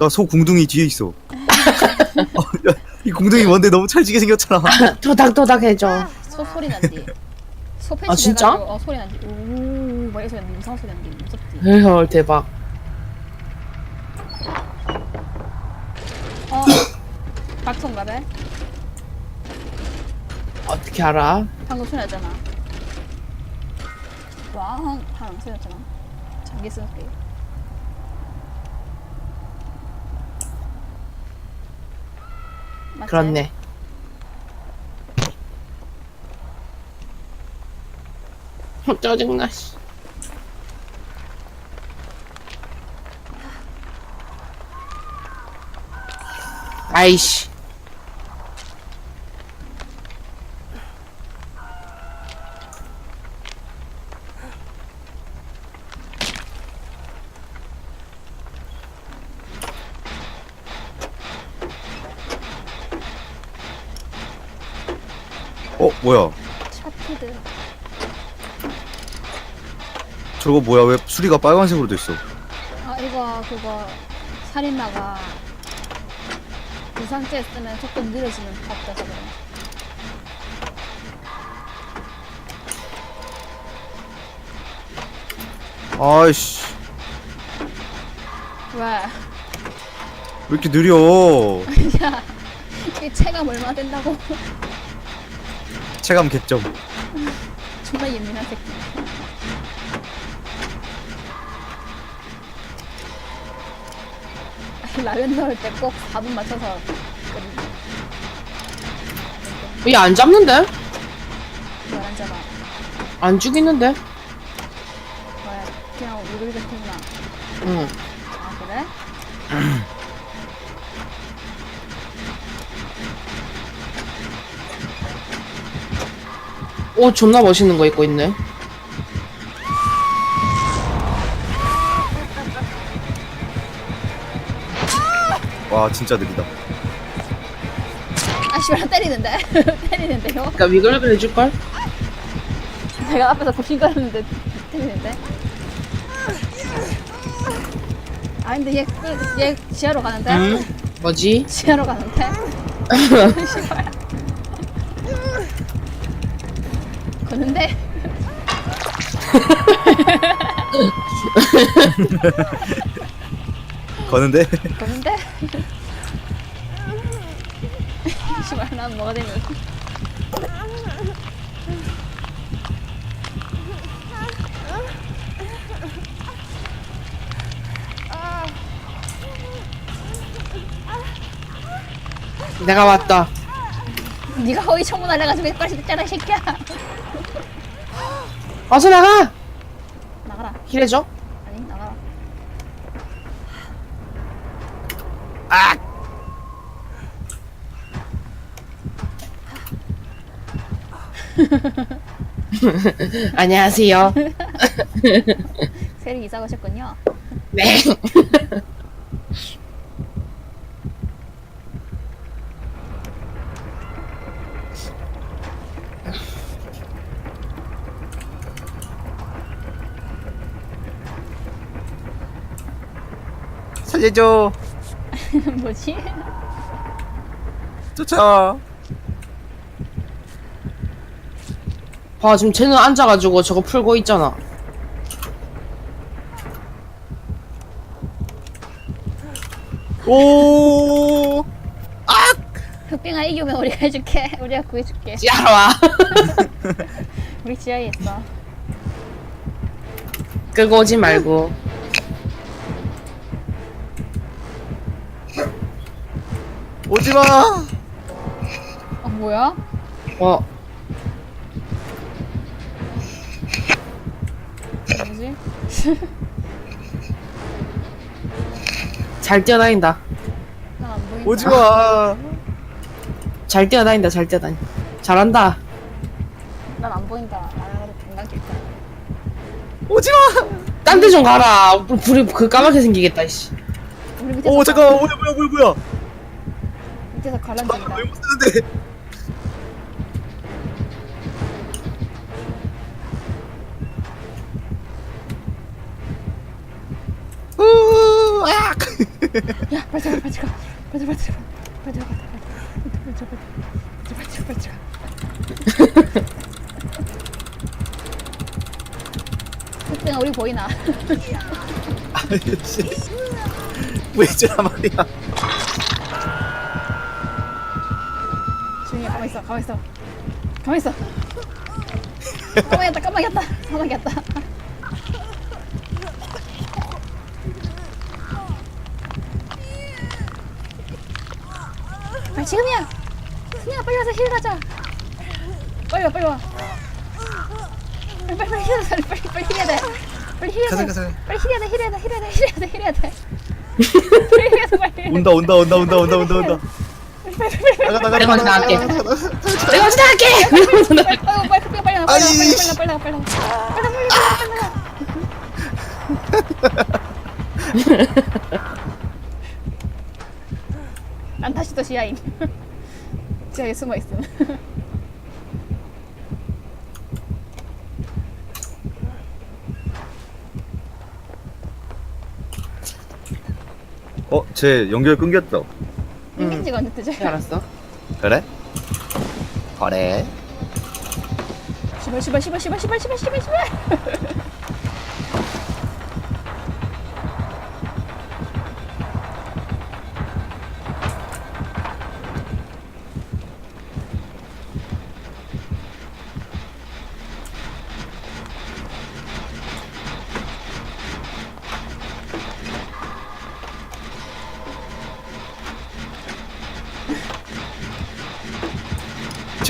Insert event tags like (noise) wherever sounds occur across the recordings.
나소 궁둥이 뒤에 있어. 어, 야, 이 궁둥이 뭔데 너무 찰지게 생겼잖아. (laughs) 토닥토닥 해줘. 소 소리 난디. 소 패치 아, 진짜? 돼가지고, 어 소리 난디. 오, 막 이런 소리 난디. 이상한 소리 난디. 무섭지. 헐 대박. 어. 박ton가 봐. 어떻게 알아? 방금 소리 났잖아. 왕 하는 소리 났잖아. 자기 쓴게. 맞지? 그렇네. 짜증나 씨. 아이씨. 어 뭐야? 차피드. 저거 뭐야? 왜 수리가 빨간색으로 됐어? 아 이거 그거 살인마가 그 상태에 쓰면 조금 느려지는 법 돼서 그래. 아이씨 왜? 왜 이렇게 느려? 야, (laughs) 이 체감 얼마 된다고? 체감 개점. 정말 예민한 새끼. (laughs) 라면 넣을 때 꼭 4분 맞춰서 끓이고 얘 안 잡는데? 이걸 안 잡아. 안 죽이는데? 뭐야, 그냥 우리 같은나. 응. 아 그래? (clears throat) 옷 존나 멋있는 거 입고 있네. 와 진짜 느리다. 아 씨발 때리는데? (laughs) 때리는데요? 그러니까 위글위글 해줄걸? 내가 앞에서 고신거렸는데 때리는데? 아 근데 얘, 끌- 얘 지하로 가는데? 응. 뭐지? 지하로 가는데? (laughs) (laughs) 씨발. 그런데 거는데 그런데 씨발 난 뭐가 되니? 내가 왔다. 네가 허위 청문 날려가지고 이빨 됐잖아 이 새끼야. 어서 나가! 나가라. 힐해줘? 아니 나가라. (laughs) 안녕하세요. (laughs) 세리 이사 가셨군요. 네. (laughs) 살려줘. (laughs) 뭐지? 쫓아. 봐, 지금 쟤는 앉아가지고 저거 풀고 있잖아. 오. 흑빙아 이기면 우리가 해줄게. (laughs) 우리가 구해줄게. 지하로 와. (laughs) 우리 지하에 있어. 끌고 오지 말고. 오지 마. 어 뭐야? 어, 뭐지? (laughs) 잘 뛰어다닌다. 난안 보인다. 오지 마. 잘 뛰어다닌다, 잘 뛰어다닌다. 잘한다. 난 안 보인다. 아, 건강길까. 오지 마. 딴 데 좀 가라. 불- 불이 그 까맣게 생기겠다, 이씨. 우리 밑에서 오 잠깐 뭐야 뭐야 뭐야 뭐야. 밑에서 관람진이다. 왜못 쓰는데? 우, 악! 야 빨리 들어가 빨리 들어가 빨리 들어가 빨리 들어가 빨리 들어가 빨리 들어가 빨리 들어가 그때가 우리 보이나? 아이씨. 왜 저란 말이야? 있어 가만히 있어. 가만히 있어. 있다 가만히 있다 아 지금이야. 승희야. 빨리 와서 힐 가자. 빨리 와 빨리 와. 빨리 빨리 빨리 힐 가자. 빨리 빨리 힐해야 돼. 빨리 힐해야 가자, 돼. 가자. 빨리 힐해야 돼 힐해야 돼 힐해야 돼 힐해야 돼 힐해야 돼. (laughs) 빨리 힐해야 돼 빨리 온다 온다 온다 온다 온다 온다 온다. 나가 나가 내가 먼저 나가, 나갈게. 나가, 나가, 나가. 내가 먼저 나갈게! 빨리 빨리 빨리 빨리 나가 빨리. 나가 빨리 나가 빨리 나가 빨리 나가 빨리 나가 빨리 나가 빨리 나가 난 다시 또 지하임 지하에 숨어 있음 어, 제 연결 끊겼어. 생긴 지가 언제 뜨지? 네, 알았어. 그래? 그래. 시발 시발 시발 시발 시발 시발 시발 시발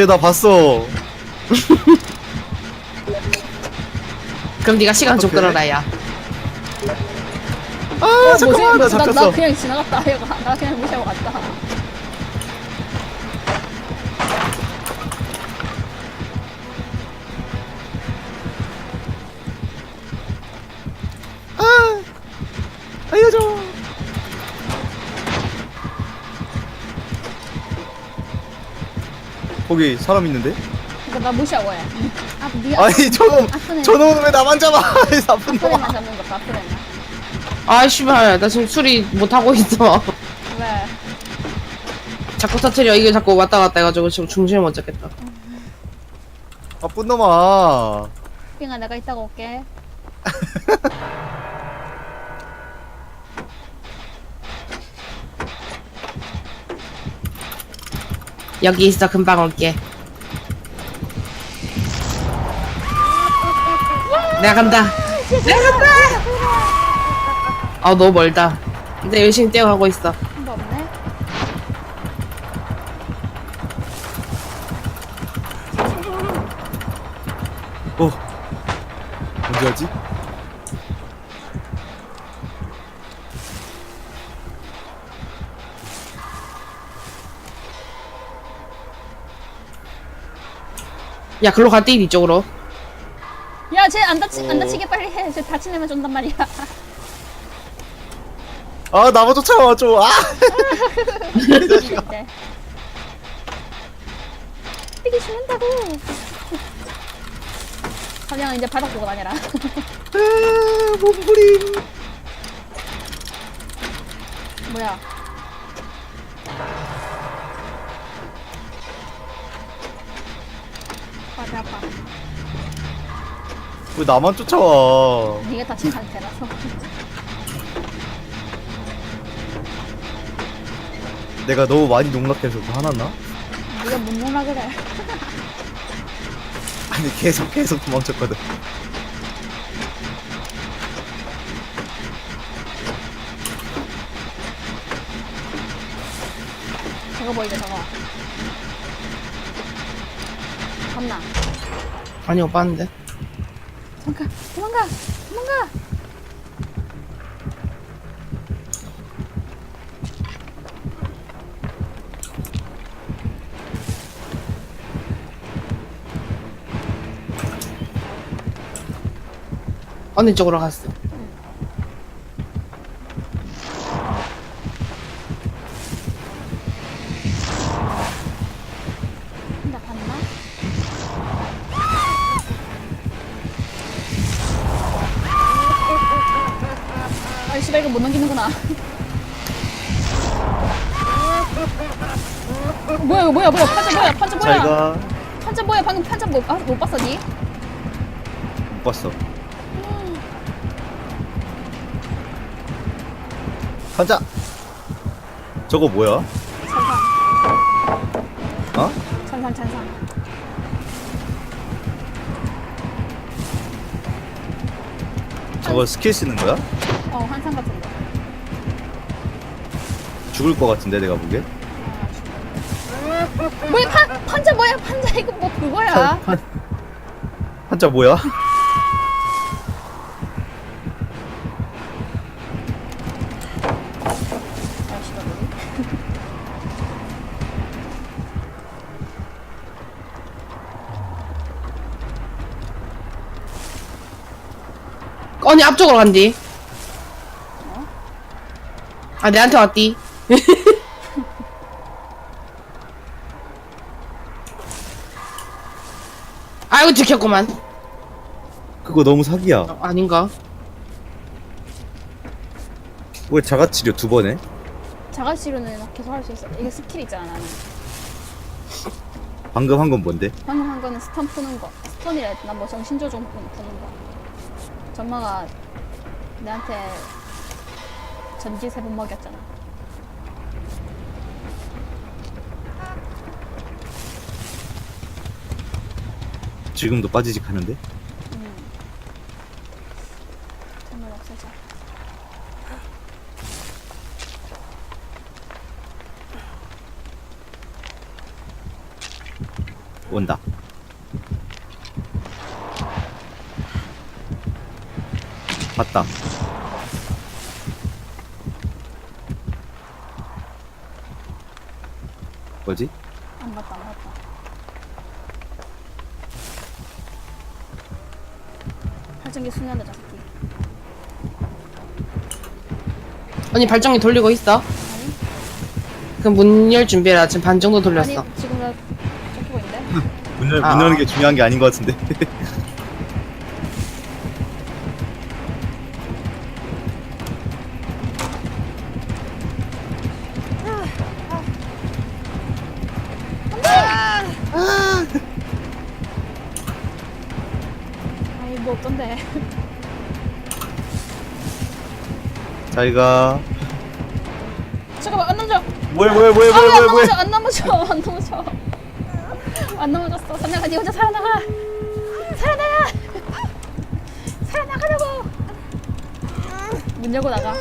쟤나 봤어. 그럼 네가 시간 좀 오케이. 끌어라, 야. 아 잠깐만 나 나, 나 잡혔어. 그냥 지나갔다 (laughs) 얘가 나 그냥 무시하고 갔다 거기 사람 있는데? 그러니까 나 무시하고 해 아, 니가 아니 저놈. 저놈은 왜 나만 잡아? (laughs) 이 나쁜 놈아. 잡는 것도 아프레만 아, 씨발. 나 지금 수리 못하고 있어. 왜? 자꾸 터트려. 이게 자꾸 왔다 갔다 해가지고 지금 중심을 못 잡겠다. 나쁜 놈아. 빙아 내가 이따가 올게 (laughs) 여기 있어. 금방 올게. 내가 간다. 내가 간다! 아, 너무 멀다. 근데 열심히 뛰어가고 있어. 없네 어. 언제 하지? 야, 글로 갔디, 이쪽으로. 야, 쟤 안 다치, 안 어. 다치게 빨리 해. 쟤 애만 쏜단 말이야. (laughs) 아 나만 쫓아와 좀. 아. (laughs) 이제. 뛰기 죽는다고. 그냥 이제 바닥 보고 다녀라. 아, 몸부림. 뭐야? 아파. 왜 나만 쫓아와? 네가 다친 상태라서. 내가 너무 많이 농락해서 그 화났나? 네가 못 놀라 그래. 아니 계속 계속 도망쳤거든. 저거 보이죠, 저거. 겁나. 아니, 오빠 왔는데. 도망가, 도망가, 도망가. 어느 쪽으로 갔어? 씨발 이거 못 넘기는구나. 뭐야 이거 뭐야 뭐야 판자 뭐야 판자 뭐야 자기가 판자 뭐야 방금 판자 못, 아, 못 봤어 니? 못 봤어. 환자. 저거 뭐야? 찬상 어? 찬상 찬상 저거 스킬 쓰는 거야? 어 환상 같은 거 죽을 것 같은데 내가 보기엔. 뭐야 판 판자 뭐야 판자 이거 뭐 그거야 환자 뭐야? 아시다 우리 언니 앞쪽으로 간디. 아 내한테 왔디. (laughs) 아이고 들켰구만. 그거 너무 사기야. 어, 아닌가? 왜 자가치료 두 번에? 자가치료는 계속 할 수 있어 이게 스킬 있잖아 나는 방금 한 건 뭔데? 방금 한 거는 스턴 푸는 거 스턴이라 했나 뭐 정신조종 푸는 거 전마가 내한테 전기 세 번 먹였잖아 지금도 빠지직 하는데? 정말 없애자 온다. 봤다. 뭐지? 안 봤다 안 봤다 발전기 수면도 잡기 언니 발전기 돌리고 있어. 아니 그럼 문열 준비해라. 지금 반 정도 돌렸어. 아니 지금 나 잡히고 있는데 (laughs) 문, 열, 아. 문 여는 게 중요한 게 아닌 것 같은데. (laughs) 자기가 잠깐만 안 넘어져 뭐야 뭐야 뭐야 아, 왜 뭐야 넘어져 안 넘어져 안 넘어져 안 넘어졌어 선영아 니 혼자 살아나가 살아나가 살아나가려고 문 열고 나가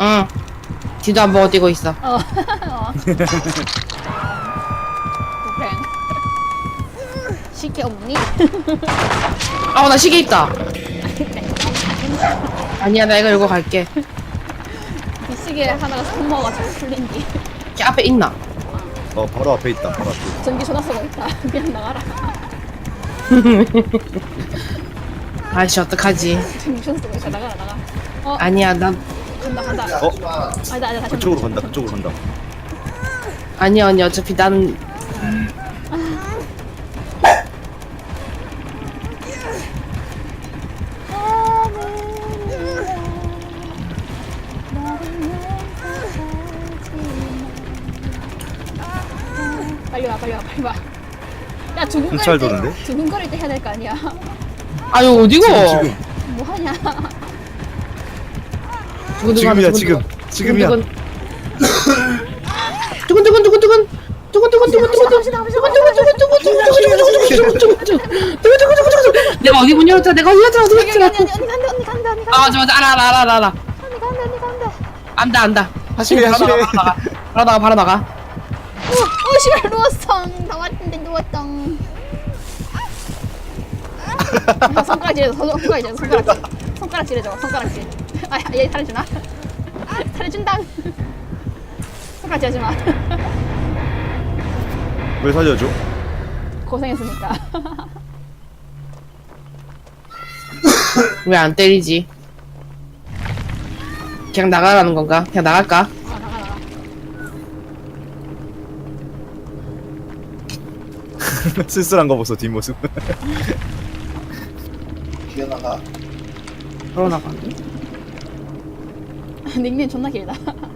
응. 뒤도 안 보고 뛰고 있어. 어. (laughs) 어. 고팽 쉽게 없니? 아, 나 시계 있다. 아니야, 나 이거 열고 갈게. 이 시계 하나가 손 먹어가지고 풀린 뒤걔 앞에 있나? 어 바로 앞에 있다 바로 앞에 전기 전화 쓰고 있다 그냥 나가라 (laughs) 아이씨, 어떡하지? 전기 전화 쓰고 있다 나가라 나가 어 아니야, 나, 간다 간다 어? 아니다 아니다 다시 그쪽으로. 간다 그쪽으로 간다 아니야, 언니. 어차피 나 빨리 와 빨리 와. 야 두근거릴 도는데? 두근거릴 때 해야 될 거 아니야. 아유, 어디고? 지금 지금 뭐 하냐? 두근두근 지금이야 지금 두근두근. 지금이야 두근 두근 두근 두근 두근 두근 두근 두근 내가 어디 문 열었다 내가 어디 열었다 어디 언니 열었다 언니 언니 간다 언니 간다 언니 간다 아 맞아 맞아 알아 알아 알아 알아 언니 간다 언니 간다. 안다 안다 다시 그래, 바로 그래. 나가 바로 나가 바로 나가 오, 오 씨발 누웠어. 나 왔는데 누웠다. 야, 손가락 질러 손가락 질러 손가락 질 손가락 질러줘 손가락질. 아 얘 살려주나? 살려준다. 손가락 질러지 마. 왜 살려줘? 고생했으니까. 왜 안 때리지 그냥 나가라는 건가 그냥 나갈까 아 나가 나가. (laughs) 쓸쓸한 거 보소 뒷모습. 바로 나가. (laughs) 닉네임 존나 길다. (laughs)